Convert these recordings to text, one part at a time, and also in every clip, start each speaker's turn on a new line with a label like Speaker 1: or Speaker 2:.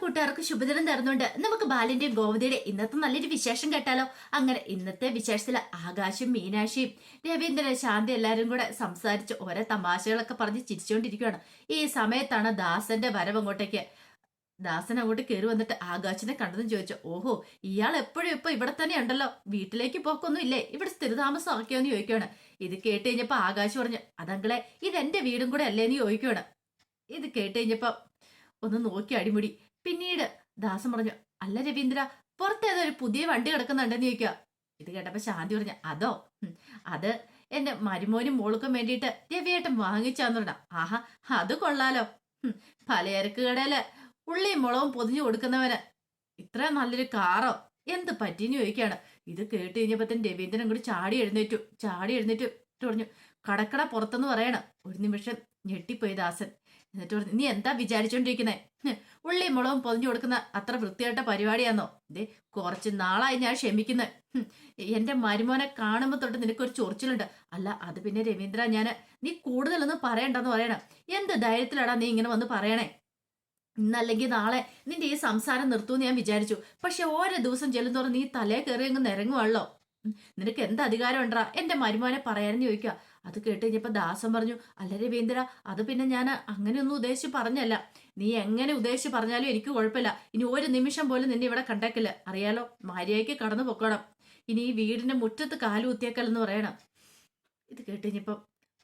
Speaker 1: കൂട്ടുകാർക്ക് ശുഭദിനം തരുന്നുണ്ട്. നമുക്ക് ബാലിന്റെയും ഗോമതിയുടെ ഇന്നത്തെ നല്ലൊരു വിശേഷം കേട്ടാലോ? അങ്ങനെ ഇന്നത്തെ വിശേഷത്തിൽ ആകാശും മീനാക്ഷിയും രവീന്ദ്രൻ ശാന്തി എല്ലാവരും കൂടെ സംസാരിച്ച് ഓരോ തമാശകളൊക്കെ പറഞ്ഞ് ചിരിച്ചുകൊണ്ടിരിക്കുകയാണ് ഈ സമയത്താണ് ദാസന്റെ വരവ് അങ്ങോട്ടേക്ക്. ദാസൻ അങ്ങോട്ട് കയറി വന്നിട്ട് ആകാശിനെ കണ്ടതും ചോദിച്ചു ഓഹോ ഇയാൾ എപ്പോഴും ഇപ്പൊ ഇവിടെ തന്നെ ഉണ്ടല്ലോ. വീട്ടിലേക്ക് പോക്കൊന്നും ഇല്ലേ? ഇവിടെ സ്ഥിരതാമസം ആക്കിയോന്ന് ചോദിക്കുകയാണ് ഇത് കേട്ട് കഴിഞ്ഞപ്പോ ആകാശ് പറഞ്ഞു അതങ്ങളെ എന്റെ വീടും കൂടെ അല്ലേന്ന് ചോദിക്കുകയാണ് ഇത് കേട്ട് കഴിഞ്ഞപ്പോ ഒന്ന് നോക്കി അടിമുടി. പിന്നീട് ദാസം പറഞ്ഞു അല്ല രവീന്ദ്ര പുറത്തേതോ ഒരു പുതിയ വണ്ടി കിടക്കുന്നുണ്ടെന്ന് ചോദിക്കുക ഇത് കേട്ടപ്പോ ശാന്തി പറഞ്ഞു അതോ? അത് എന്റെ മരുമോനും മോൾക്കും വേണ്ടിയിട്ട് രവിയേട്ടൻ വാങ്ങിച്ചാന്ന് പറഞ്ഞ ആഹാ അത് കൊള്ളാലോ. പലചരക്ക് കടയിൽ ഉള്ളിയും മുളകും പൊതിഞ്ഞു കൊടുക്കുന്നവന് ഇത്ര നല്ലൊരു കാറോ? എന്ത് പറ്റിന്ന് ചോദിക്കാണ് ഇത് കേട്ട് കഴിഞ്ഞപ്പോ തന്നെ രവീന്ദ്രൻ കൂടി ചാടി എഴുന്നേറ്റു ചാടി എഴുന്നേറ്റു. പറഞ്ഞു കടക്കട പുറത്തെന്ന് പറയണം. ഒരു നിമിഷം ഞെട്ടിപ്പോയി ദാസൻ. എന്നിട്ട് പറഞ്ഞു നീ എന്താ വിചാരിച്ചോണ്ടിരിക്കുന്നത് ഉള്ളി മുളകും പൊതിഞ്ഞു കൊടുക്കുന്ന അത്ര വൃത്തിയായിട്ട പരിപാടിയാന്നോ? ഇതേ കുറച്ച് നാളായി ഞാൻ ക്ഷമിക്കുന്നത് എന്റെ മരുമോനെ കാണുമ്പോ തൊട്ട് നിനക്കൊരു ചൊറിച്ചിലുണ്ട്. അല്ല അത് പിന്നെ രവീന്ദ്ര ഞാൻ നീ കൂടുതലൊന്നും പറയണ്ടെന്ന് പറയണം. എന്ത് ധൈര്യത്തിലാടാ നീ ഇങ്ങനെ വന്ന് പറയണേ? ഇന്നല്ലെങ്കിൽ നാളെ നിന്റെ ഈ സംസാരം നിർത്തുമെന്ന് ഞാൻ വിചാരിച്ചു. പക്ഷെ ഓരോ ദിവസം ചെല്ലുന്നോറും നീ തലേ കയറി അങ്ങ് നിരങ്ങുവാണല്ലോ. നിനക്ക് എന്ത് അധികാരം ഉണ്ടാ എന്റെ മരുമോനെ പറയാനെന്ന് ചോദിക്കുക. അത് കേട്ട് കഴിഞ്ഞപ്പോൾ ദാസൻ പറഞ്ഞു അല്ല രവീന്ദ്ര അത് പിന്നെ ഞാൻ അങ്ങനെയൊന്നും ഉദ്ദേശിച്ച് പറഞ്ഞല്ല. നീ എങ്ങനെ ഉദ്ദേശിച്ച് പറഞ്ഞാലും എനിക്ക് കുഴപ്പമില്ല. ഇനി ഒരു നിമിഷം പോലും നിന്നെ ഇവിടെ കണ്ടേക്കില്ല. അറിയാലോ? ഭാര്യയ്ക്ക് കടന്നു പൊക്കണം. ഇനി ഈ വീടിന്റെ മുറ്റത്ത് കാലുകുത്തിയേക്കല്ലെന്ന് പറയണം. ഇത് കേട്ട് കഴിഞ്ഞപ്പോ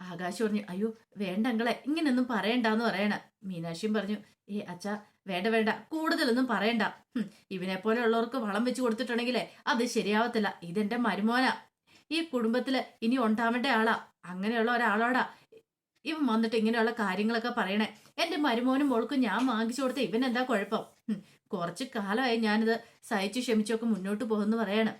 Speaker 1: ആകാശ് പറഞ്ഞു അയ്യോ വേണ്ട അങ്കളെ ഇങ്ങനെയൊന്നും പറയണ്ടെന്ന് പറയണ. മീനാക്ഷിയും പറഞ്ഞു ഏ അച്ഛാ വേണ്ട വേണ്ട കൂടുതലൊന്നും പറയണ്ട. ഇവനെ പോലെ ഉള്ളവർക്ക് വളം വെച്ച് കൊടുത്തിട്ടുണ്ടെങ്കിലേ അത് ശരിയാവത്തില്ല. ഇതെന്റെ മരുമോനാ. ഈ കുടുംബത്തിൽ ഇനി ഉണ്ടാവേണ്ട ആളാ. അങ്ങനെയുള്ള ഒരാളോടാ. ഇവൻ വന്നിട്ട് ഇങ്ങനെയുള്ള കാര്യങ്ങളൊക്കെ പറയണേ. എന്റെ മരുമോനും മോൾക്കും ഞാൻ വാങ്ങിച്ചു കൊടുത്ത. എന്താ കുഴപ്പം? കുറച്ച് കാലമായി ഞാനിത് സഹിച്ചു ക്ഷമിച്ചൊക്കെ മുന്നോട്ട് പോകുന്നു പറയാണ്.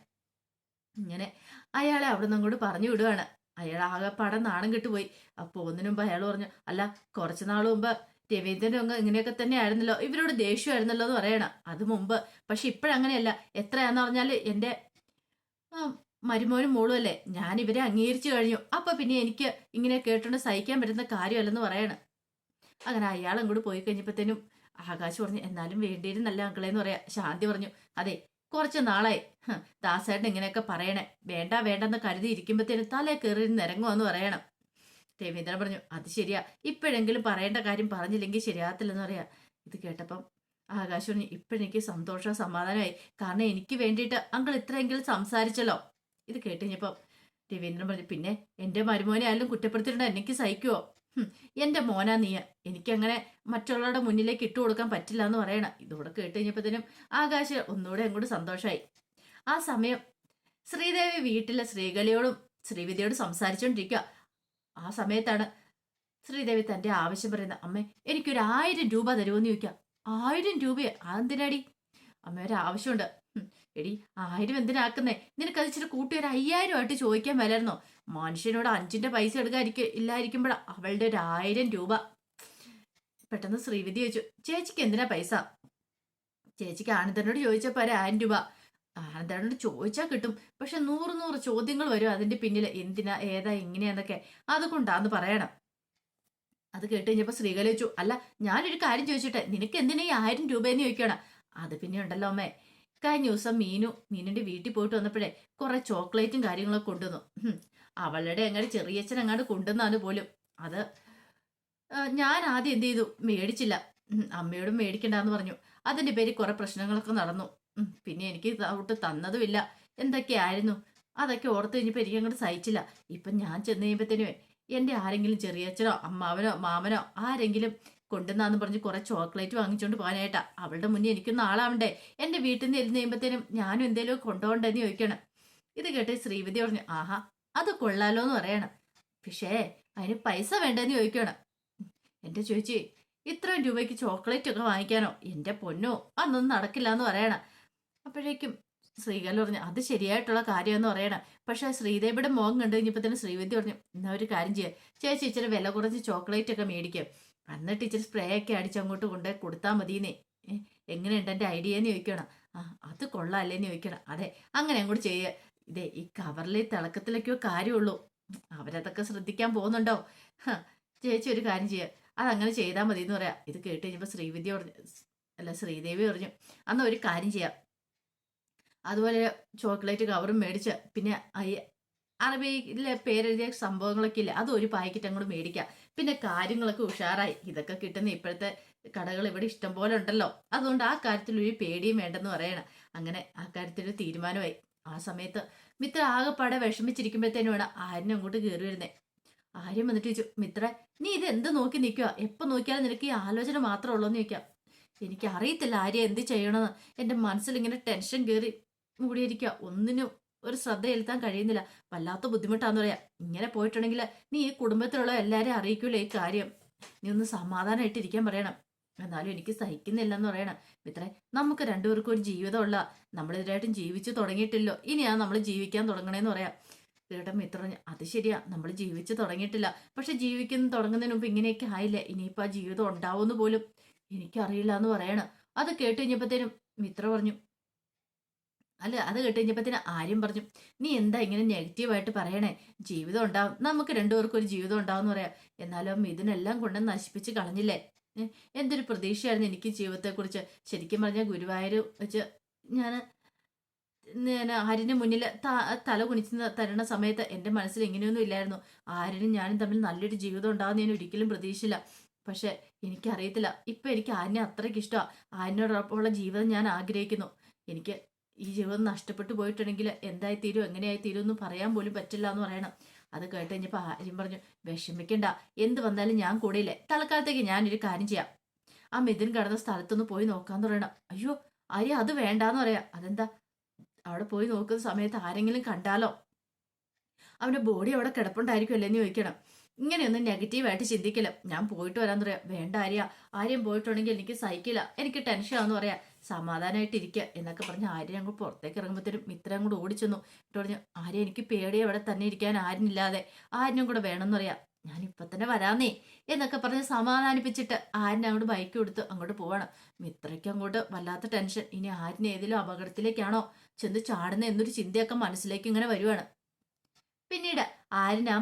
Speaker 1: ഇങ്ങനെ അയാളെ അവിടെ നിന്ന് കൂടി പറഞ്ഞു വിടുവാണ്. അയാൾ ആകെപ്പാടെ നാണം കെട്ടുപോയി. അപ്പൊ ഒന്നിനു മുമ്പ് അയാൾ പറഞ്ഞു അല്ല കുറച്ചു നാൾ മുമ്പ് രവീന്ദ്രനും അങ്ങ് ഇങ്ങനെയൊക്കെ തന്നെ ആയിരുന്നല്ലോ. ഇവരോട് ദേഷ്യമായിരുന്നല്ലോ എന്ന് പറയണം. അത് മുമ്പ്. പക്ഷെ ഇപ്പോഴങ്ങനെയല്ല. എത്രയാന്ന് പറഞ്ഞാൽ എന്റെ ആ, മരുമോനും മോളും അല്ലേ? ഞാൻ ഇവരെ അംഗീകരിച്ചു കഴിഞ്ഞു. അപ്പൊ പിന്നെ എനിക്ക് ഇങ്ങനെ കേട്ടോണ്ട് സഹിക്കാൻ പറ്റുന്ന കാര്യമല്ലെന്ന് പറയാണ്. അങ്ങനെ അയാൾ അങ്ങോട്ട് പോയി കഴിഞ്ഞപ്പോഴത്തേനും ആകാശ് പറഞ്ഞു എന്നാലും വേണ്ടിയിരുന്നല്ല അങ്കളെന്ന് പറയാ. ശാന്തി പറഞ്ഞു അതെ കുറച്ച് നാളായി. ദാസേട്ടൻ ഇങ്ങനെയൊക്കെ പറയണേ. വേണ്ട വേണ്ടെന്ന് കരുതി ഇരിക്കുമ്പോഴത്തേനും തലേ കയറി നിരങ്ങുമെന്ന് പറയണം. രവീന്ദ്രൻ പറഞ്ഞു അത് ശരിയാ. ഇപ്പോഴെങ്കിലും പറയേണ്ട കാര്യം പറഞ്ഞില്ലെങ്കിൽ ശരിയാകത്തില്ലെന്ന് പറയാ. ഇത് കേട്ടപ്പം ആകാശ് പറഞ്ഞു ഇപ്പോഴെനിക്ക് സന്തോഷം സമാധാനമായി. കാരണം എനിക്ക് വേണ്ടിയിട്ട് അങ്കിൾ ഇത്രയെങ്കിലും സംസാരിച്ചല്ലോ. ഇത് കേട്ട് കഴിഞ്ഞപ്പം രവീന്ദ്രൻ പറഞ്ഞു പിന്നെ എന്റെ മരുമോനെ ആയാലും കുറ്റപ്പെടുത്തിയിട്ടുണ്ട് എനിക്ക് സഹിക്കുമോ എന്റെ മോനാ നീയ എനിക്കങ്ങനെ മറ്റുള്ളവരുടെ മുന്നിലേക്ക് ഇട്ടു കൊടുക്കാൻ പറ്റില്ല എന്ന് പറയണം. ഇതോടെ കേട്ട് കഴിഞ്ഞപ്പോഴത്തേനും ആകാശ് ഒന്നുകൂടെ അങ്ങോട്ട് സന്തോഷമായി ആ സമയം ശ്രീദേവി വീട്ടിലെ ശ്രീകലയോടും ശ്രീവിദ്യയോടും സംസാരിച്ചുകൊണ്ടിരിക്കുക ആ സമയത്താണ് ശ്രീദേവി തന്റെ ആവശ്യം പറയുന്നത് അമ്മേ എനിക്കൊരു ആയിരം രൂപ തരുമെന്ന് ചോദിക്കാം ആയിരം രൂപയെ? അതെന്തിനാടി? അമ്മ ഒരു ആവശ്യമുണ്ട് എടി ആയിരം എന്തിനാക്കുന്നേ അത് ഇച്ചിരി കൂട്ടി ഒരു അയ്യായിരം ആയിട്ട് ചോദിക്കാൻ വരായിരുന്നോ മനുഷ്യനോട് അഞ്ചിന്റെ പൈസ എടുക്കാതിരിക്കും ഇല്ലായിരിക്കുമ്പോഴാ അവളുടെ ഒരു ആയിരം രൂപ. പെട്ടെന്ന് ശ്രീവിധി ചോദിച്ചു ചേച്ചിക്ക് എന്തിനാ പൈസ? ചേച്ചിക്ക് ആനന്ദനോട് ചോദിച്ചപ്പോ ഒരു ആയിരം രൂപ. ആനന്ദനോട് ചോദിച്ചാൽ കിട്ടും. പക്ഷെ നൂറ് നൂറ് ചോദ്യങ്ങൾ വരും അതിന്റെ പിന്നിൽ എന്തിനാ ഏതാ എങ്ങനെയാന്നൊക്കെ. അതുകൊണ്ടാന്ന് പറയണം. അത് കേട്ട് കഴിഞ്ഞപ്പോൾ ശ്രീകല ചോദിച്ചു അല്ല ഞാനൊരു കാര്യം ചോദിച്ചിട്ടെ. നിനക്ക് എന്തിനാ ഈ ആയിരം രൂപയെന്ന് ചോദിക്കണം അത് പിന്നെ ഉണ്ടല്ലോ അമ്മേ. കഴിഞ്ഞ ദിവസം മീനു മീനിന്റെ വീട്ടിൽ പോയിട്ട് വന്നപ്പോഴേ കുറെ ചോക്ലേറ്റും കാര്യങ്ങളൊക്കെ കൊണ്ടുവന്നു. അവളുടെ എങ്ങനെ ചെറിയച്ഛൻ അങ്ങോട്ട് കൊണ്ടുവന്നാണ് പോലും. അത് ഞാൻ ആദ്യം എന്ത് ചെയ്തു? മേടിച്ചില്ല. അമ്മയോടും മേടിക്കണ്ടെന്ന് പറഞ്ഞു. അതിന്റെ പേരിൽ കുറെ പ്രശ്നങ്ങളൊക്കെ നടന്നു. പിന്നെ എനിക്ക് അവിടെ തന്നതുമില്ല. എന്തൊക്കെയായിരുന്നു അതൊക്കെ ഓർത്ത് കഴിഞ്ഞപ്പോൾ എനിക്ക് അങ്ങോട്ട് സഹിച്ചില്ല. ഇപ്പം ഞാൻ ചെന്ന് കഴിയുമ്പോഴത്തേനും എന്റെ ആരെങ്കിലും ചെറിയച്ഛനോ അമ്മാവനോ മാമനോ ആരെങ്കിലും കൊണ്ടുവന്നാന്ന് പറഞ്ഞ് കുറെ ചോക്ലേറ്റ് വാങ്ങിച്ചോണ്ട് പോകാനായിട്ടാ അവളുടെ മുന്നേ എനിക്കൊന്നും ആളാവണ്ടേ? എന്റെ വീട്ടിൽ നിന്ന് ഇരുന്ന് കഴിയുമ്പോഴത്തേനും ഞാനും എന്തേലും കൊണ്ടുപോകണ്ടെന്ന് ചോദിക്കണം. ഇത് കേട്ട് ശ്രീവിധി പറഞ്ഞു ആഹാ അത് കൊള്ളാലോ എന്ന് പറയണം. പക്ഷേ അതിന് പൈസ വേണ്ടെന്ന് ചോദിക്കണം. എന്റെ ചോദിച്ചേ ഇത്രയും രൂപയ്ക്ക് ചോക്ലേറ്റ് ഒക്കെ വാങ്ങിക്കാനോ? എന്റെ പൊന്നോ അതൊന്നും നടക്കില്ല എന്ന് പറയണം. അപ്പോഴേക്കും ശ്രീകാൽ പറഞ്ഞു അത് ശരിയായിട്ടുള്ള കാര്യമെന്ന് പറയണം. പക്ഷേ ശ്രീദേവിയുടെ മോഹം കണ്ടു കഴിഞ്ഞപ്പോൾ തന്നെ ശ്രീവിദ്യ പറഞ്ഞു എന്നാ ഒരു കാര്യം ചെയ്യാം. ചേച്ചി ഇച്ചിരി വില കുറച്ച് ചോക്ലേറ്റ് ഒക്കെ മേടിക്കും. എന്നിട്ട് ടീച്ചർ സ്പ്രേ ഒക്കെ അടിച്ച് അങ്ങോട്ട് കൊണ്ട് കൊടുത്താൽ മതിയെന്നേ. എങ്ങനെയുണ്ട് എന്റെ ഐഡിയ എന്ന് ചോദിക്കണം. ആ അത് കൊള്ളാല്ലേന്ന് ചോദിക്കണം. അതെ അങ്ങനെ അങ്ങോട്ട് ചെയ്യുക. ഇതേ ഈ കവറിലെ തിളക്കത്തിലൊക്കെയോ കാര്യമുള്ളൂ. അവരതൊക്കെ ശ്രദ്ധിക്കാൻ പോകുന്നുണ്ടോ? ചേച്ചി ഒരു കാര്യം ചെയ്യുക അതങ്ങനെ ചെയ്താൽ മതി എന്ന് പറയാം. ഇത് കേട്ട് കഴിഞ്ഞപ്പോൾ ശ്രീവിദ്യ പറഞ്ഞു അല്ല ശ്രീദേവി പറഞ്ഞു അന്ന് ഒരു കാര്യം ചെയ്യാം. അതുപോലെ ചോക്ലേറ്റ് കവറും മേടിച്ച് പിന്നെ അറബിയിലെ പേരെഴുതിയ സംഭവങ്ങളൊക്കെ ഇല്ല അത് ഒരു പാക്കറ്റ് അങ്ങോട്ട് മേടിക്കാം. പിന്നെ കാര്യങ്ങളൊക്കെ ഉഷാറായി. ഇതൊക്കെ കിട്ടുന്ന ഇപ്പോഴത്തെ കടകൾ ഇവിടെ ഇഷ്ടം പോലെ ഉണ്ടല്ലോ. അതുകൊണ്ട് ആ കാര്യത്തിൽ ഒരു പേടിയും വേണ്ടെന്ന് പറയണം. അങ്ങനെ ആ കാര്യത്തിൽ തീരുമാനമായി. ആ സമയത്ത് മിത്ര ആകെപ്പാടെ വിഷമിച്ചിരിക്കുമ്പോഴത്തേനുമാണ് ആര്യനെ അങ്ങോട്ട് കയറി വരുന്നേ. ആര്യം വന്നിട്ട് ചോദിച്ചു മിത്ര നീ ഇത് എന്ത് നോക്കി നിൽക്കുക എപ്പോൾ നോക്കിയാലും നിനക്ക് ഈ ആലോചന മാത്രമേ ഉള്ളൂ എന്ന് ചോദിക്കാം. എനിക്ക് അറിയത്തില്ല ആര്യ എന്ത് ചെയ്യണമെന്ന് എന്റെ മനസ്സിൽ ഇങ്ങനെ ടെൻഷൻ കയറി മൂടിയിരിക്കുക ഒന്നിനും ഒരു ശ്രദ്ധ ചെലുത്താൻ കഴിയുന്നില്ല. വല്ലാത്ത ബുദ്ധിമുട്ടാന്ന് പറയാ. ഇങ്ങനെ പോയിട്ടുണ്ടെങ്കിൽ നീ ഈ കുടുംബത്തിലുള്ള എല്ലാവരെയും അറിയിക്കൂലേ ഈ കാര്യം? നീ ഒന്ന് സമാധാനമായിട്ടിരിക്കാൻ പറയണം. എന്നാലും എനിക്ക് സഹിക്കുന്നില്ലെന്ന് പറയണം. മിത്രേ നമുക്ക് രണ്ടുപേർക്കും ഒരു ജീവിതമുള്ള നമ്മളിതിനായിട്ടും ജീവിച്ചു തുടങ്ങിയിട്ടില്ലോ. ഇനിയാ നമ്മൾ ജീവിക്കാൻ തുടങ്ങണേന്ന് പറയാം. ചേട്ടൻ മിത്ര അത് ശരിയാ. നമ്മൾ ജീവിച്ചു തുടങ്ങിയിട്ടില്ല. പക്ഷെ ജീവിക്കുന്ന തുടങ്ങുന്നതിന് മുമ്പ് ഇങ്ങനെയൊക്കെ ആയില്ലേ? ഇനിയിപ്പോൾ ആ ജീവിതം ഉണ്ടാവുമെന്ന് പോലും എനിക്കറിയില്ല എന്ന് പറയണം. അത് കേട്ട് കഴിഞ്ഞപ്പോഴത്തേനും മിത്ര പറഞ്ഞു അല്ല അത് കേട്ട് കഴിഞ്ഞപ്പത്തിന് ആര്യം പറഞ്ഞു നീ എന്താ ഇങ്ങനെ നെഗറ്റീവായിട്ട് പറയണേ? ജീവിതം ഉണ്ടാവും നമുക്ക് രണ്ടുപേർക്കും ഒരു ജീവിതം ഉണ്ടാവും എന്ന് പറയാം. എന്നാലും ഇതിനെല്ലാം കൊണ്ട് നശിപ്പിച്ച് കളഞ്ഞില്ലേ? എന്തൊരു പ്രതീക്ഷയായിരുന്നു എനിക്ക് ജീവിതത്തെക്കുറിച്ച്. ശരിക്കും പറഞ്ഞാൽ ഗുരുവായൂർ വെച്ച് ഞാൻ ആര്യന് മുന്നിൽ തല കുനിച്ച് തരണ സമയത്ത് എന്റെ മനസ്സിൽ ഇങ്ങനെയൊന്നും ഇല്ലായിരുന്നു. ആര്യനും ഞാനും തമ്മിൽ നല്ലൊരു ജീവിതം ഉണ്ടാകുന്ന ഞാൻ ഒരിക്കലും പ്രതീക്ഷയില്ല പക്ഷെ എനിക്കറിയത്തില്ല ഇപ്പം എനിക്ക് ആര്യനെ അത്രയ്ക്ക് ഇഷ്ടമാണ് ആര്യനോടൊപ്പമുള്ള ജീവിതം ഞാൻ ആഗ്രഹിക്കുന്നു. എനിക്ക് ഈ ജീവിതം നഷ്ടപ്പെട്ടു പോയിട്ടുണ്ടെങ്കിൽ എന്തായി തീരും എങ്ങനെയായി തീരും എന്ന് പറയാൻ പോലും പറ്റില്ല എന്ന് പറയണം. അത് കേട്ട് കഴിഞ്ഞപ്പോൾ ആര്യം പറഞ്ഞു വിഷമിക്കണ്ട. എന്ത് വന്നാലും ഞാൻ കൂടെയില്ലേ തൽക്കാലത്തേക്ക് ഞാനൊരു കാര്യം ചെയ്യാം. ആ മിഥുൻ കിടന്ന സ്ഥലത്തൊന്ന് പോയി നോക്കാന്ന് പറയണം. അയ്യോ ആര്യ അത് വേണ്ടാന്ന് പറയാം. അതെന്താ? അവിടെ പോയി നോക്കുന്ന സമയത്ത് ആരെങ്കിലും കണ്ടാലോ? അവന്റെ ബോഡി അവിടെ കിടപ്പുണ്ടായിരിക്കുമല്ലേ എന്ന് ചോദിക്കണം. ഇങ്ങനെയൊന്നും നെഗറ്റീവായിട്ട് ചിന്തിക്കില്ല. ഞാൻ പോയിട്ട് വരാൻ പറയാം വേണ്ട ആര്യ ആര്യം പോയിട്ടുണ്ടെങ്കിൽ എനിക്ക് സഹിക്കില്ല എനിക്ക് ടെൻഷൻ ആണെന്ന് പറയാം. സമാധാനമായിട്ട് ഇരിക്കുക എന്നൊക്കെ പറഞ്ഞ് ആര്യ അങ്ങോട്ട് പുറത്തേക്ക് ഇറങ്ങുമ്പോഴത്തേനും ഇത്രയും അങ്ങോട്ട് ഓടിച്ചെന്നു എന്നിട്ട് പറഞ്ഞു ആര്യ എനിക്ക് പേടി അവിടെ തന്നെ ഇരിക്കാൻ ആരിനില്ലാതെ ആരിനും കൂടെ വേണമെന്ന് പറയാം. ഞാൻ ഇപ്പൊ തന്നെ വരാന്നേ എന്നൊക്കെ പറഞ്ഞ് സമാധാനിപ്പിച്ചിട്ട് ആരിനെ അങ്ങോട്ട് ബൈക്ക് കൊടുത്ത് അങ്ങോട്ട് പോവാണ്. മിത്രയ്ക്ക് അങ്ങോട്ട് വല്ലാത്ത ടെൻഷൻ ഇനി ആരിനെ ഏതെങ്കിലും അപകടത്തിലേക്കാണോ ചെന്ന് ചാടുന്ന എന്നൊരു ചിന്തയൊക്കെ മനസ്സിലേക്ക് ഇങ്ങനെ വരുവാണ്. പിന്നീട് ആര്യൻ ആ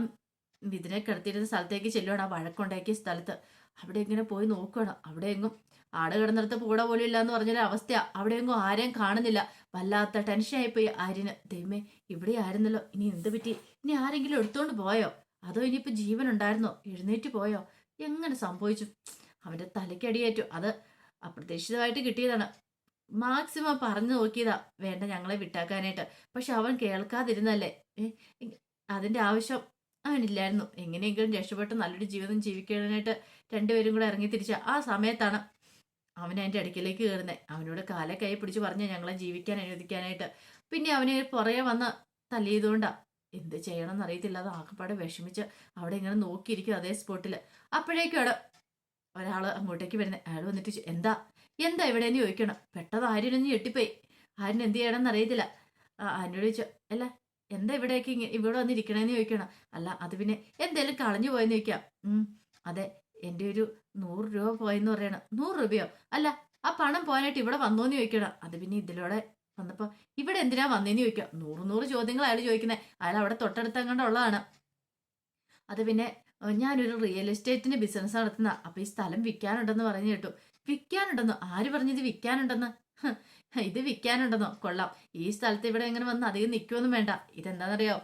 Speaker 1: മിഥുനെ കിടത്തിയിരുന്ന സ്ഥലത്തേക്ക് ചെല്ലുവാണ് ആ വഴക്കുണ്ടാക്കിയ സ്ഥലത്ത്. അവിടെ ഇങ്ങനെ പോയി നോക്കുകയാണ് അവിടെ എങ്ങും ആട് കിടന്നിടത്ത് പൂട പോലും ഇല്ല എന്ന് പറഞ്ഞൊരു അവസ്ഥയാ. അവിടെ എങ്ങും ആരെയും കാണുന്നില്ല. വല്ലാത്ത ടെൻഷനായിപ്പോയി ആര്യന്. ദൈവമേ ഇവിടെ ആയിരുന്നല്ലോ. ഇനി എന്ത് പറ്റി? ഇനി ആരെങ്കിലും എടുത്തോണ്ട് പോയോ? അതോ ഇനിയിപ്പോ ജീവൻ ഉണ്ടായിരുന്നോ എഴുന്നേറ്റ് പോയോ? എങ്ങനെ സംഭവിച്ചു? അവന്റെ തലയ്ക്കടിയേറ്റു. അത് അപ്രതീക്ഷിതമായിട്ട് കിട്ടിയതാണ്. മാക്സിമം പറഞ്ഞു നോക്കിയതാ. വേണ്ട ഞങ്ങളെ വിട്ടാക്കാനായിട്ട്. പക്ഷെ അവൻ കേൾക്കാതിരുന്നല്ലേ? അതിന്റെ ആവശ്യം അവനില്ലായിരുന്നു എങ്ങനെയെങ്കിലും രക്ഷപ്പെട്ട് നല്ലൊരു ജീവിതം ജീവിക്കാനായിട്ട് രണ്ടുപേരും കൂടെ ഇറങ്ങി തിരിച്ച ആ സമയത്താണ് അവൻ എന്റെ അടുക്കിലേക്ക് കയറുന്നത് അവനോട് കാലെ കൈ പിടിച്ച് പറഞ്ഞ ഞങ്ങളെ ജീവിക്കാൻ അനുവദിക്കാനായിട്ട്. പിന്നെ അവനെ പുറകെ വന്ന് തല്ലിയതുകൊണ്ടാ എന്ത് ചെയ്യണം എന്നറിയത്തില്ല അത് ആകപ്പാടെ വിഷമിച്ച് അവിടെ ഇങ്ങനെ നോക്കിയിരിക്കും അതേ സ്പോട്ടിൽ അപ്പോഴേക്കും അവിടെ ഒരാൾ അങ്ങോട്ടേക്ക് വരുന്നത് അയാൾ വന്നിട്ട് എന്താ? എന്താ ഇവിടെ എന്ന് ചോദിക്കണം. പെട്ടെന്ന് ആര്യനൊന്ന് ഞെട്ടിപ്പോയി. ആര്യൻ എന്ത് ചെയ്യണമെന്ന് അറിയത്തില്ല. ആ, ആര്യനോട് ചോദിച്ചു അല്ല എന്താ ഇവിടേക്ക് ഇവിടെ വന്നിരിക്കണേന്ന് ചോദിക്കണം. അല്ല അത് പിന്നെ എന്തേലും കളഞ്ഞു പോയെന്ന് ചോദിക്കാം. ഉം അതെ എന്റെ ഒരു നൂറ് രൂപ പോയെന്ന് പറയണം. നൂറ് രൂപയോ? അല്ല ആ പണം പോകാനായിട്ട് ഇവിടെ വന്നോന്ന് ചോദിക്കണം. അത് പിന്നെ ഇതിലൂടെ വന്നപ്പോ ഇവിടെ എന്തിനാ വന്നേന്ന് ചോദിക്കാം. നൂറ് നൂറ് ചോദ്യങ്ങൾ അയാൾ ചോദിക്കുന്നത് അയാൾ അവിടെ തൊട്ടടുത്തങ്ങണ്ട ഉള്ളതാണ്. അത് പിന്നെ ഞാനൊരു റിയൽ എസ്റ്റേറ്റിന്റെ ബിസിനസ് നടത്തുന്ന അപ്പൊ ഈ സ്ഥലം വിൽക്കാനുണ്ടെന്ന് പറഞ്ഞു കേട്ടു. വിൽക്കാനുണ്ടെന്ന്? ആര് പറഞ്ഞത് വിൽക്കാനുണ്ടെന്ന്? ഇത് വിൽക്കാനുണ്ടെന്നോ? കൊള്ളാം. ഈ സ്ഥലത്ത് ഇവിടെ എങ്ങനെ വന്ന് അധികം നിൽക്കുമൊന്നും വേണ്ട. ഇതെന്താണെന്നറിയോ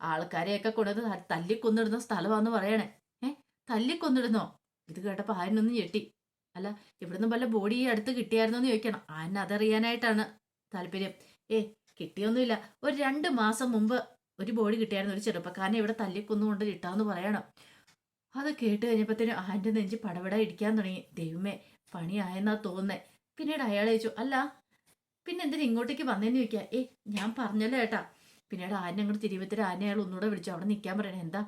Speaker 1: ആൾക്കാരെയൊക്കെ കൊണ്ടുവന്ന് തല്ലിക്കൊന്നിടുന്ന സ്ഥലമാണെന്ന് പറയണേ. ഏ തല്ലിക്കൊന്നിടുന്നോ? ഇത് കേട്ടപ്പോൾ ആരിനൊന്നും ഞെട്ടി. അല്ല ഇവിടുന്ന് വല്ല ബോഡി ഈ അടുത്ത് കിട്ടിയായിരുന്നോ എന്ന് ചോദിക്കണം. ആന അതറിയാനായിട്ടാണ് താല്പര്യം. ഏ കിട്ടിയൊന്നുമില്ല. ഒരു രണ്ട് മാസം മുമ്പ് ഒരു ബോഡി കിട്ടിയായിരുന്നു ഒരു ചെറുപ്പക്കാരനെ ഇവിടെ തല്ലിക്കൊന്നുകൊണ്ട് ഇട്ടാന്ന് പറയണം. അത് കേട്ട് കഴിഞ്ഞപ്പോഴത്തേനും ആന്റെ നെഞ്ച് പടപട ഇടിക്കാൻ തുടങ്ങി. ദൈവമേ പണിയായെന്നാ തോന്നുന്നേ. പിന്നീട് അയാൾ ചോദിച്ചു അല്ല പിന്നെ എന്തിനു ഇങ്ങോട്ടേക്ക് വന്നേന്ന് ചോദിക്കുക ഏ ഞാൻ പറഞ്ഞല്ലോ ഏട്ടാ. പിന്നീട് ആന അങ്ങോട്ട് തിരുവത്തിരി ആന അയാൾ ഒന്നുകൂടെ വിളിച്ചു അവിടെ നിൽക്കാൻ പറയണേ. എന്താ?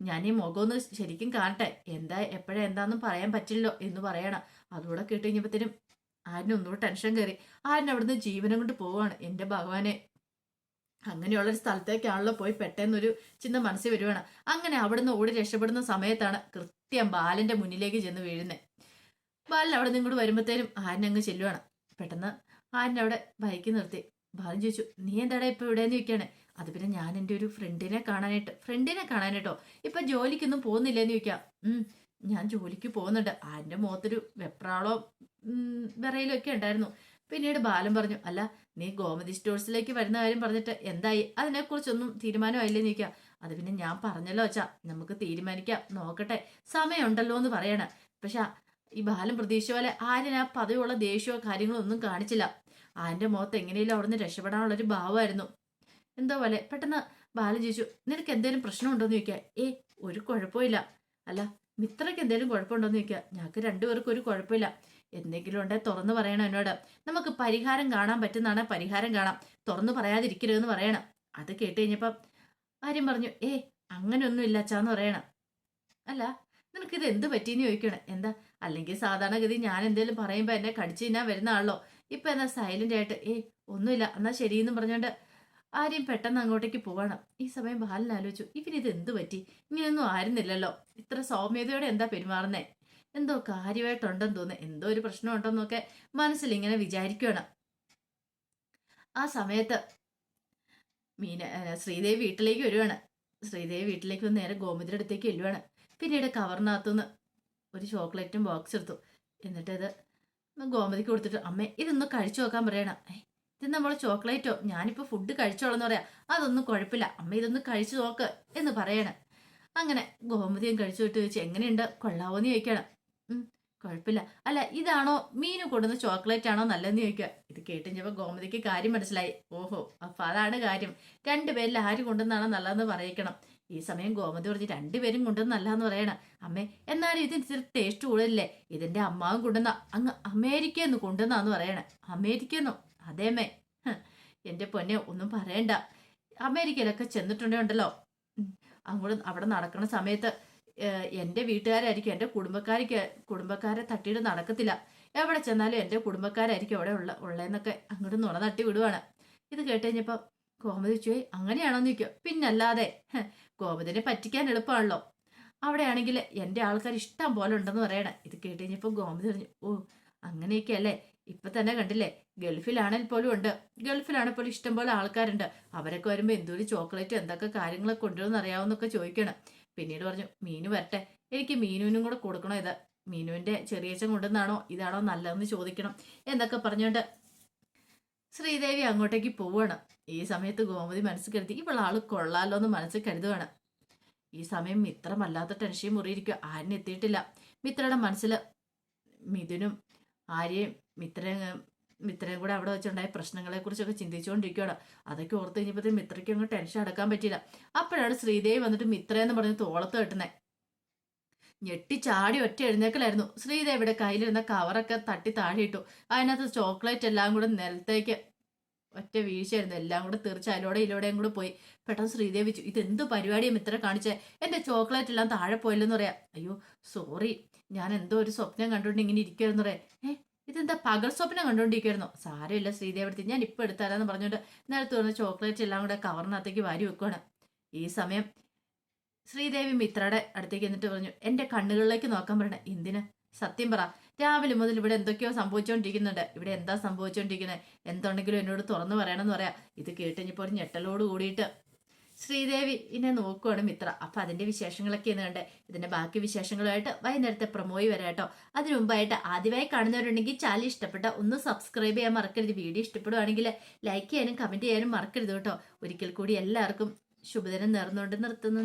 Speaker 1: ഞാൻ ഈ മുഖം ഒന്ന് ശരിക്കും കാണട്ടെ. എന്താ എപ്പോഴാ എന്താന്നും പറയാൻ പറ്റില്ലല്ലോ എന്ന് പറയണം. അതുകൂടെ കേട്ട് കഴിഞ്ഞപ്പോഴത്തേനും ആരിന് ഒന്നുകൂടെ ടെൻഷൻ കയറി ആരിന് അവിടുന്ന് ജീവനം കൊണ്ട് പോവാണ് എന്റെ ഭഗവാനെ. അങ്ങനെയുള്ള ഒരു സ്ഥലത്തേക്കാണല്ലോ പോയി പെട്ടെന്നൊരു ചിന്ത മനസ്സിൽ വരുവാണ്. അങ്ങനെ അവിടുന്ന് ഓടി രക്ഷപ്പെടുന്ന സമയത്താണ് കൃത്യം ബാലന്റെ മുന്നിലേക്ക് ചെന്ന് വീഴുന്നത് ബാലൻ അവിടെ നിന്ന് ഇങ്ങോട്ട് വരുമ്പോഴത്തേനും ആരിനങ്ങ് ചെല്ലുവാണ്. പെട്ടെന്ന് ആരിനെ അവിടെ ബൈക്ക് നിർത്തി. ബാലൻ ചോദിച്ചു നീ എന്താടാ ഇപ്പൊ ഇവിടെയെന്ന് ചോദിക്കാണ്? അത് പിന്നെ ഞാൻ എന്റെ ഒരു ഫ്രണ്ടിനെ കാണാനായിട്ട് ഫ്രണ്ടിനെ കാണാനായിട്ടോ. ഇപ്പൊ ജോലിക്കൊന്നും പോകുന്നില്ലെന്ന് ചോദിക്കാം. ഉം ഞാൻ ജോലിക്ക് പോകുന്നുണ്ട്. ആന്റെ മുഖത്തൊരു വെപ്രാളോ വിറയിലോ ഒക്കെ ഉണ്ടായിരുന്നു. പിന്നീട് ബാലൻ പറഞ്ഞു അല്ല നീ ഗോമതി സ്റ്റോഴ്സിലേക്ക് വരുന്ന കാര്യം പറഞ്ഞിട്ട് എന്തായി? അതിനെക്കുറിച്ചൊന്നും തീരുമാനമായില്ലേ? ചോദിക്കാം. അത് പിന്നെ ഞാൻ പറഞ്ഞല്ലോ അച്ഛാ. നമുക്ക് തീരുമാനിക്കാം. നോക്കട്ടെ. സമയമുണ്ടല്ലോ എന്ന് പറയണ. പക്ഷെ ഈ ബാലൻ പ്രതീക്ഷ പോലെ ആര്യൻ ആ പതിവുള്ള ദേഷ്യമോ കാര്യങ്ങളോ ഒന്നും കാണിച്ചില്ല. ആന്റെ മുഖത്ത് എങ്ങനെയും അവിടുന്ന് രക്ഷപ്പെടാനുള്ളൊരു ഭാവമായിരുന്നു. എന്തോ പോലെ പെട്ടെന്ന് ബാലൻ ചോദിച്ചു നിനക്ക് എന്തെങ്കിലും പ്രശ്നമുണ്ടോ എന്ന് ചോദിക്കുക ഏ ഒരു കുഴപ്പമില്ല. അല്ല മിത്രയ്ക്ക് എന്തെങ്കിലും കുഴപ്പമുണ്ടോ എന്ന് ചോദിക്കുക ഞങ്ങൾക്ക് രണ്ടുപേർക്കും ഒരു കുഴപ്പമില്ല. എന്തെങ്കിലും ഉണ്ടെ തുറന്നു പറയണം എന്നോട്. നമുക്ക് പരിഹാരം കാണാൻ പറ്റുന്നതാണ് പരിഹാരം കാണാം. തുറന്നു പറയാതിരിക്കരുതെന്ന് പറയണം. അത് കേട്ട് കഴിഞ്ഞപ്പം ആര്യം പറഞ്ഞു ഏ അങ്ങനെയൊന്നും ഇല്ല അച്ചാന്ന് പറയണം. അല്ല നിനക്കിത് എന്ത് പറ്റിയെന്ന് ചോദിക്കണം. എന്താ അല്ലെങ്കിൽ സാധാരണഗതി ഞാൻ എന്തെങ്കിലും പറയുമ്പോൾ എന്നെ കടിച്ചു തിന്നാൻ വരുന്ന ആളോ ഇപ്പം എന്നാ സൈലന്റ് ആയിട്ട് ഏ ഒന്നുമില്ല എന്നാൽ ശരിയെന്നും പറഞ്ഞുകൊണ്ട് ആരെയും പെട്ടെന്ന് അങ്ങോട്ടേക്ക് പോവാണ്. ഈ സമയം ബാലൻ ആലോചിച്ചു ഇവനിത് എന്ത് പറ്റി? ഇങ്ങനെയൊന്നും ആയിരുന്നില്ലല്ലോ. ഇത്ര സൗമ്യതയോടെ എന്താ പെരുമാറുന്നേ? എന്തോ കാര്യമായിട്ടുണ്ടെന്ന് തോന്നുന്നു. എന്തോ ഒരു പ്രശ്നമുണ്ടെന്നൊക്കെ മനസ്സിൽ ഇങ്ങനെ വിചാരിക്കുകയാണ് ആ സമയത്ത് മീന ശ്രീദേവി വീട്ടിലേക്ക് വരുവാണ്. ശ്രീദേവി വീട്ടിലേക്ക് വന്ന് നേരെ ഗോമതിയുടെ അടുത്തേക്ക് പിന്നീട് കവറിനകത്തുനിന്ന് ഒരു ചോക്ലേറ്റും ബോക്സ് എടുത്തു. എന്നിട്ടത് ഗോമതിക്ക് കൊടുത്തിട്ട് അമ്മേ ഇതൊന്ന് കഴിച്ചു നോക്കാൻ പറയണം. "ഏ, ഇത് നമ്മൾ ചോക്ലേറ്റോ? ഞാനിപ്പോൾ ഫുഡ് കഴിച്ചോളെന്ന് പറയാം. അതൊന്നും കുഴപ്പമില്ല. അമ്മ ഇതൊന്ന് കഴിച്ചു നോക്ക് എന്ന് പറയണം. അങ്ങനെ ഗോമതിയും കഴിച്ചു വിട്ട് ചോദിച്ചു എങ്ങനെയുണ്ട്? കൊള്ളാവോന്ന് ചോദിക്കണം കുഴപ്പമില്ല. അല്ല ഇതാണോ മീന് കൊടുന്ന ചോക്ലേറ്റ് ആണോ നല്ലതെന്ന് ചോദിക്കുക? ഇത് കേട്ടുകഴിഞ്ഞപ്പോൾ ഗോമതിക്ക് കാര്യം മനസ്സിലായി. ഓഹോ അപ്പം അതാണ് കാര്യം. രണ്ടുപേരിൽ ആര് കൊണ്ടുവന്നാണോ നല്ലതെന്ന് പറയിക്കണം. ഈ സമയം ഗോമതി പറഞ്ഞ് രണ്ടുപേരും കൊണ്ടുവന്നല്ല എന്ന് പറയണം. അമ്മേ എന്നാലും ഇതിന് ഇത്തിരി ടേസ്റ്റ് കൂടുതലല്ലേ? ഇതിന്റെ അമ്മാവും കൊണ്ടുവന്ന അങ്ങ് അമേരിക്കയിൽ നിന്ന് കൊണ്ടുവന്നാന്ന് പറയണേ. അമേരിക്കന്നോ അതേമേ എന്റെ പൊന്നെ ഒന്നും പറയണ്ട. അമേരിക്കയിലൊക്കെ ചെന്നിട്ടുണ്ടല്ലോ ഉം, അങ്ങോട്ട് അവിടെ നടക്കുന്ന സമയത്ത് എന്റെ വീട്ടുകാരായിരിക്കും എന്റെ കുടുംബക്കാർക്ക് കുടുംബക്കാരെ തട്ടിയിട്ട് നടക്കത്തില്ല. എവിടെ ചെന്നാലും എന്റെ കുടുംബക്കാരായിരിക്കും അവിടെ ഉള്ള ഉള്ളതെന്നൊക്കെ അങ്ങോട്ട് നുണ തട്ടി വിടുവാണ്. ഇത് കേട്ട് കഴിഞ്ഞപ്പോ ഗോമതി ചോയ് അങ്ങനെയാണോ എന്ന് പിന്നല്ലാതെ ഹ്, ഗോമതിനെ പറ്റിക്കാൻ എളുപ്പമാണല്ലോ. അവിടെയാണെങ്കിൽ എന്റെ ആൾക്കാർ ഇഷ്ടം പോലെ ഉണ്ടെന്ന് പറയണേ. ഇത് കേട്ട് കഴിഞ്ഞപ്പോൾ ഗോമതി പറഞ്ഞു ഓ അങ്ങനെയൊക്കെ അല്ലേ? ഇപ്പം തന്നെ കണ്ടില്ലേ? ഗൾഫിലാണെങ്കിൽ പോലും ഉണ്ട്. ഗൾഫിലാണെങ്കിൽ പോലും ഇഷ്ടം പോലെ ആൾക്കാരുണ്ട്. അവരൊക്കെ വരുമ്പോൾ എന്തൊരു ചോക്ലേറ്റ് എന്തൊക്കെ കാര്യങ്ങളൊക്കെ കൊണ്ടുവരുമെന്ന് അറിയാവുന്നൊക്കെ ചോദിക്കണം. പിന്നീട് പറഞ്ഞു മീനു വരട്ടെ. എനിക്ക് മീനുവിനും കൂടെ കൊടുക്കണോ ഇത്? മീനുവിന്റെ ചെറിയച്ഛൻ കൊണ്ടുവന്നാണോ? ഇതാണോ നല്ലതെന്ന് ചോദിക്കണം. എന്നൊക്കെ പറഞ്ഞുകൊണ്ട് ശ്രീദേവി അങ്ങോട്ടേക്ക് പോവുകയാണ്. ഈ സമയത്ത് ഗോമതി മനസ്സിൽ കരുതി ഇവൾ ആൾ കൊള്ളാലോ എന്ന് മനസ്സിൽ കരുതുകയാണ് ഈ സമയം മിത്രമല്ലാത്ത ടെൻഷൻ മുറിയിരിക്കുക. ആരും എത്തിയിട്ടില്ല. മിത്രയുടെ മനസ്സിൽ മിഥുനും ആര്യയും മിത്ര മിത്രയും കൂടെ അവിടെ വെച്ചുണ്ടായ പ്രശ്നങ്ങളെ കുറിച്ചൊക്കെ ചിന്തിച്ചുകൊണ്ടിരിക്കുകയാണ്. അതൊക്കെ ഓർത്ത് കഴിഞ്ഞപ്പോഴത്തേക്കും മിത്രയ്ക്ക് അങ്ങ് ടെൻഷൻ അടക്കാൻ പറ്റിയില്ല. അപ്പോഴാണ് ശ്രീദേവി വന്നിട്ട് മിത്ര എന്ന് പറഞ്ഞ് തോളത്ത് കെട്ടുന്നത് ഞെട്ടി ചാടി ഒറ്റ എഴുന്നേക്കലായിരുന്നു. ശ്രീദേവിയുടെ കയ്യിലിരുന്ന കവറൊക്കെ തട്ടി താഴെയിട്ടു അതിനകത്ത് ചോക്ലേറ്റ് എല്ലാം കൂടെ നിലത്തേക്ക് ഒറ്റ വീഴ്ചയായിരുന്നു. എല്ലാം കൂടെ തീർച്ച അതിലൂടെ ഇതിലൂടെയും കൂടെ പോയി. പെട്ടെന്ന് ശ്രീദേവി ഇത് ഇതെന്ത് പരിപാടിയും ഇത്ര കാണിച്ചേ? എന്റെ ചോക്ലേറ്റ് എല്ലാം താഴെ പോയില്ലെന്ന് പറയാ. അയ്യോ സോറി. ഞാൻ എന്തോ ഒരു സ്വപ്നം കണ്ടുകൊണ്ട് ഇങ്ങനെ ഇരിക്കുമായിരുന്നു പറയാം. ഏ ഇതെന്താ പകൽ സ്വപ്നം കണ്ടുകൊണ്ടിരിക്കുമായിരുന്നു സാരമില്ല ശ്രീദേവി ഞാൻ ഇപ്പൊ എടുത്താലെന്ന് പറഞ്ഞുകൊണ്ട് നേരത്തെ വന്ന ചോക്ലേറ്റ് എല്ലാം കൂടെ കവറിനകത്തേക്ക് വാരി വെക്കുവാണ്. ഈ സമയം ശ്രീദേവി മിത്രയുടെ അടുത്തേക്ക് എന്നിട്ട് പറഞ്ഞു എന്റെ കണ്ണുകളിലേക്ക് നോക്കാൻ പറയണേ എന്തിന്? സത്യം പറ. രാവിലെ മുതൽ ഇവിടെ എന്തൊക്കെയോ സംഭവിച്ചുകൊണ്ടിരിക്കുന്നുണ്ട് ഇവിടെ എന്താ സംഭവിച്ചുകൊണ്ടിരിക്കുന്നത് എന്തുണ്ടെങ്കിലും എന്നോട് തുറന്നു പറയണമെന്ന് പറയാം. ഇത് കേട്ടുകഴിഞ്ഞപ്പോൾ ഒരു ഞെട്ടലോട് കൂടിയിട്ട്. ശ്രീദേവി എന്നെ നോക്കുവാണ് മിത്ര. അപ്പൊ അതിന്റെ വിശേഷങ്ങളൊക്കെ ഇന്നുണ്ട് ഇതിന്റെ ബാക്കി വിശേഷങ്ങളുമായിട്ട് വൈകുന്നേരത്തെ പ്രൊമോയി വരാം കേട്ടോ. അതിനു മുമ്പായിട്ട് ആദ്യമായി കാണുന്നവരുണ്ടെങ്കിൽ ചാനൽ ഇഷ്ടപ്പെട്ട ഒന്ന് സബ്സ്ക്രൈബ് ചെയ്യാൻ മറക്കരുത്. വീഡിയോ ഇഷ്ടപ്പെടുവാണെങ്കിൽ ലൈക്ക് ചെയ്യാനും കമന്റ് ചെയ്യാനും മറക്കരുത് കേട്ടോ. ഒരിക്കൽ കൂടി എല്ലാവർക്കും ശുഭദിനം നേർന്നുകൊണ്ട് നിർത്തുന്നു.